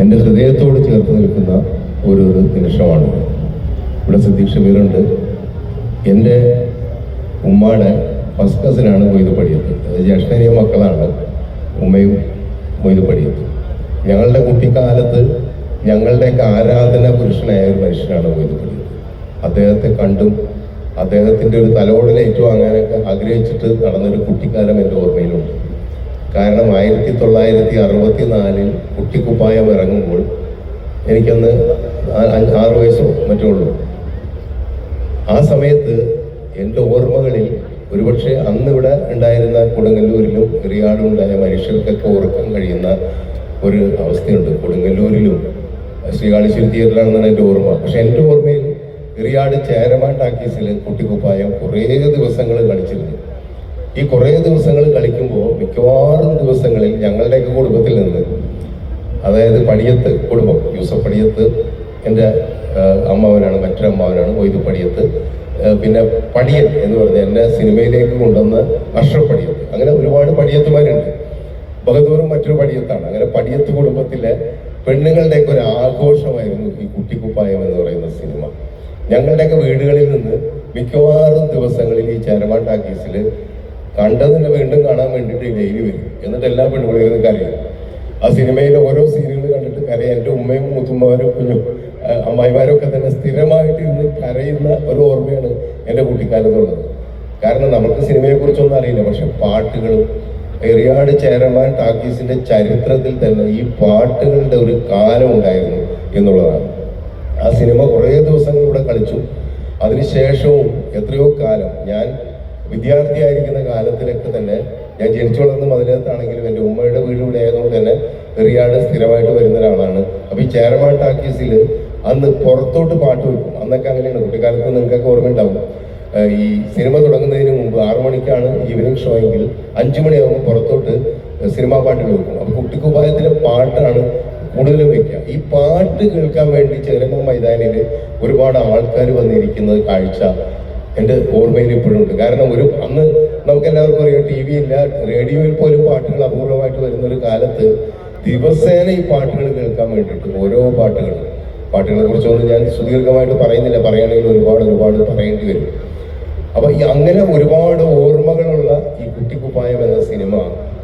എന്റെ ഹൃദയത്തോട് ചേർത്ത് നിൽക്കുന്ന ഒരു ഒരു നിമിഷമാണ്. ഇവിടെ സതീക്ഷ ഷമീറുണ്ട് എന്റെ ഉമ്മയുടെ ഫസ്റ്റ് കസിനാണ് മൊയ്ത് പടിയത്ത്. ജ്യേഷ്ഠനിയ മക്കളാണ്. ഉമ്മയും മൊയ്ത് പടിയത്ത്. ഞങ്ങളുടെ കുട്ടിക്കാലത്ത് ഞങ്ങളുടെയൊക്കെ ആരാധന പുരുഷനായ ഒരു മനുഷ്യനാണ് മൊയ്ത് പടിയത്ത്. അദ്ദേഹത്തെ കണ്ടും അദ്ദേഹത്തിന്റെ ഒരു തലോടൽ അങ്ങനെയൊക്കെ ആഗ്രഹിച്ചിട്ട് നടന്നൊരു കുട്ടിക്കാലം എന്റെ ഓർമ്മയിലുണ്ട്. കാരണം ആയിരത്തി തൊള്ളായിരത്തി അറുപത്തി നാലിൽ കുട്ടിക്കുപ്പായം ഇറങ്ങുമ്പോൾ എനിക്കന്ന് ആറ് വയസ്സോ മറ്റോ ഉള്ളൂ. ആ സമയത്ത് എന്റെ ഓർമ്മകളിൽ ഒരുപക്ഷെ അന്ന് ഇവിടെ ഉണ്ടായിരുന്ന കൊടുങ്ങല്ലൂരിലും എറിയാടും ഉണ്ടായ മനുഷ്യർക്കൊക്കെ ഉറക്കം കഴിയുന്ന ഒരു അവസ്ഥയുണ്ട്. കൊടുങ്ങല്ലൂരിലും ശ്രീകാളിശ്വരി തിയേറ്ററിലാണെന്നാണ് എന്റെ ഓർമ്മ. പക്ഷെ എന്റെ ഓർമ്മയിൽ എറിയാട് ചേരമാൻ ടാക്കീസിൽ കുട്ടിക്കുപ്പായം കുറേ ദിവസങ്ങൾ കളിച്ചിരുന്നു. ഈ കുറേ ദിവസങ്ങൾ കളിക്കുമ്പോൾ മിക്കവാറും ദിവസങ്ങളിൽ ഞങ്ങളുടെയൊക്കെ കുടുംബത്തിൽ നിന്ന് അതായത് പടിയത്ത് കുടുംബം യൂസഫ് പടിയത്ത് എന്റെ അമ്മാവനാണ് മറ്റൊരു അമ്മാവനാണ് മൊയ്തു പടിയത്ത് പിന്നെ പടിയൻ എന്ന് പറഞ്ഞ എന്നെ സിനിമയിലേക്ക് കൊണ്ടുവന്ന അഷ്റഫ് പടിയത്ത്. അങ്ങനെ ഒരുപാട് പടിയത്തുമാരുണ്ട്. ബഹദൂറും മറ്റൊരു പടിയത്താണ്. അങ്ങനെ പടിയത്ത് കുടുംബത്തിലെ പെണ്ണുങ്ങളുടെയൊക്കെ ഒരു ആഘോഷമായിരുന്നു ഈ കുട്ടിക്കുപ്പായം എന്ന് പറയുന്ന സിനിമ. ഞങ്ങളുടെയൊക്കെ വീടുകളിൽ നിന്ന് മിക്കവാറും ദിവസങ്ങളിൽ ഈ ചേരമാൻ ടാക്കീസിൽ കണ്ടതിനെ വീണ്ടും കാണാൻ വേണ്ടിയിട്ട് ഡെയിലി വരും. എന്നിട്ട് എല്ലാ പെൺകുട്ടികളും കരയും. ആ സിനിമയിലെ ഓരോ സീനുകൾ കണ്ടിട്ട് കരയും. എന്റെ ഉമ്മയും മുത്തുമ്മമാരും കുഞ്ഞും ആ, അമ്മായിമാരും ഒക്കെ തന്നെ സ്ഥിരമായിട്ട് ഇന്ന് കരയുന്ന ഒരു ഓർമ്മയാണ് എന്റെ കുട്ടിക്കാലത്തുള്ളത്. കാരണം നമുക്ക് സിനിമയെക്കുറിച്ചൊന്നും അറിയില്ല. പക്ഷെ പാട്ടുകളും എറിയാട് ചേരമാൻ ടാക്കീസിന്റെ ചരിത്രത്തിൽ തന്നെ ഈ പാട്ടുകളുടെ ഒരു കാലം ഉണ്ടായിരുന്നു എന്നുള്ളതാണ്. ആ സിനിമ കുറേ ദിവസങ്ങൾ കളിച്ചു. അതിനുശേഷവും എത്രയോ കാലം ഞാൻ വിദ്യാർത്ഥിയായിരിക്കുന്ന കാലത്തിലൊക്കെ തന്നെ ഞാൻ ജനിച്ചു വളർന്ന മതിലകത്താണെങ്കിലും എന്റെ ഉമ്മയുടെ വീട് ആയതുകൊണ്ട് തന്നെ എറിയാട് സ്ഥിരമായിട്ട് വരുന്ന ഒരാളാണ്. അപ്പോൾ ഈ ചേരമാൻ ടാക്കീസിൽ അന്ന് പുറത്തോട്ട് പാട്ട് വെക്കും. അന്നൊക്കെ അങ്ങനെയാണ്. കുട്ടിക്കാലത്ത് നിങ്ങൾക്കൊക്കെ ഓർമ്മയുണ്ടാവും. ഈ സിനിമ തുടങ്ങുന്നതിന് മുമ്പ് ആറു മണിക്കാണ് ഈവനിങ് ഷോ എങ്കിൽ അഞ്ചു മണിയാകുമ്പോൾ പുറത്തോട്ട് സിനിമാ പാട്ടുകൾ വെക്കും. അപ്പോൾ കുട്ടിക്കുപ്പായത്തിലെ പാട്ടാണ് കൂടുതലും വെക്കുക. ഈ പാട്ട് കേൾക്കാൻ വേണ്ടി ചേരമ മൈതാനിയിൽ ഒരുപാട് ആൾക്കാർ വന്നിരിക്കുന്നത് കാഴ്ച. എന്റെ ഓർമ്മയിൽ ഇപ്പോഴും ഉണ്ട്. കാരണം ഒരു അന്ന് നമുക്ക് എല്ലാവർക്കും അറിയാം ടി വി ഇല്ല റേഡിയോയിൽ പോലും പാട്ടുകൾ അപൂർവമായിട്ട് വരുന്ന ഒരു കാലത്ത് ദിവസേന ഈ പാട്ടുകൾ കേൾക്കാൻ വേണ്ടിയിട്ട് ഓരോ പാട്ടുകൾ പാട്ടുകളെ കുറിച്ചൊന്നും ഞാൻ സുദീർഘമായിട്ട് പറയുന്നില്ല. പറയുകയാണെങ്കിൽ ഒരുപാട് ഒരുപാട് പറയേണ്ടി വരും. അപ്പൊ ഈ അങ്ങനെ ഒരുപാട് ഓർമ്മകളുള്ള ഈ കുട്ടിക്കുപ്പായം എന്ന സിനിമ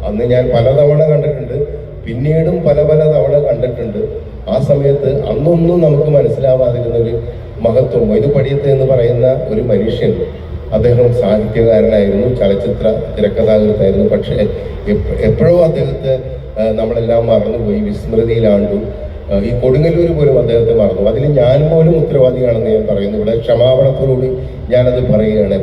അന്ന് ഞാൻ പലതവണ കണ്ടിട്ടുണ്ട്. പിന്നീടും പല പല തവണ കണ്ടിട്ടുണ്ട്. ആ സമയത്ത് അന്നൊന്നും നമുക്ക് മനസ്സിലാവാതിരുന്ന ഒരു മഹത്വം വൈദുപടിയത്ത് പടിയത്ത് എന്ന് പറയുന്ന ഒരു മനുഷ്യൻ അദ്ദേഹം സാഹിത്യകാരനായിരുന്നു ചലച്ചിത്ര തിരക്കഥാകൃത്തായിരുന്നു. പക്ഷേ എപ്പ- എപ്പോഴോ അദ്ദേഹത്തെ നമ്മളെല്ലാം മറന്നുപോയി വിസ്മൃതിയിലാണ്ടു. ഈ കൊടുങ്ങല്ലൂർ പോലും അദ്ദേഹത്തെ മറന്നു. അതിൽ ഞാൻ പോലും ഉത്തരവാദിയാണെന്ന് ഞാൻ പറയുന്നു. ഇവിടെ ക്ഷമാപണത്തോടുകൂടി ഞാനത് പറയുകയാണ്.